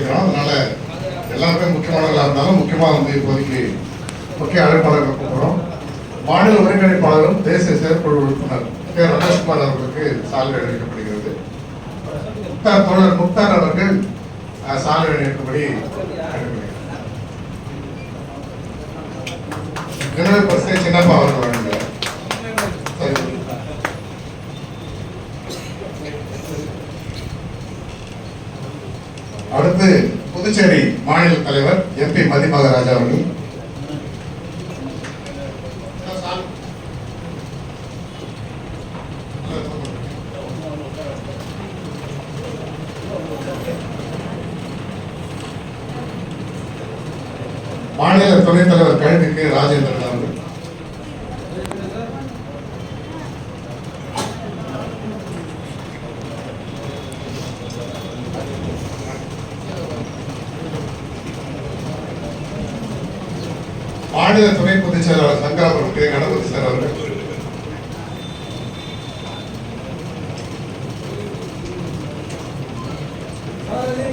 அழைக்கிறோம் அதனால எல்லாருமே முக்கியமானவர்களாக இருந்தாலும் முக்கியமாக வந்து இப்போதைக்கு முக்கிய அழைப்பாளர்கள் கூப்பிடுறோம் மாநில ஒருங்கிணைப்பாளரும் தேசிய செயற்குழு உறுப்பினர் கே ரமேஷ்குமார் அவர்களுக்கு சாலை அளிக்கப்படுகிறது முக்தார் தோழர் முக்தார் அவர்கள் சாலை சால்வை அளிக்கும்படி கேட்டுக்கொள்கிறேன். பரிசை சின்னப்பா அவர்கள் வழங்குகிறார் சரி. அடுத்து புதுச்சேரி மாநில தலைவர் எம்பி மதிமகராஜா அவர்கள். மாநில துணைத் தலைவர் கழுத்துக்கு மாநில துணை பொதுச் செயலாளர் சங்கரம் அவர்களுக்கு கணபதி சார் அவர்கள் Hallelujah.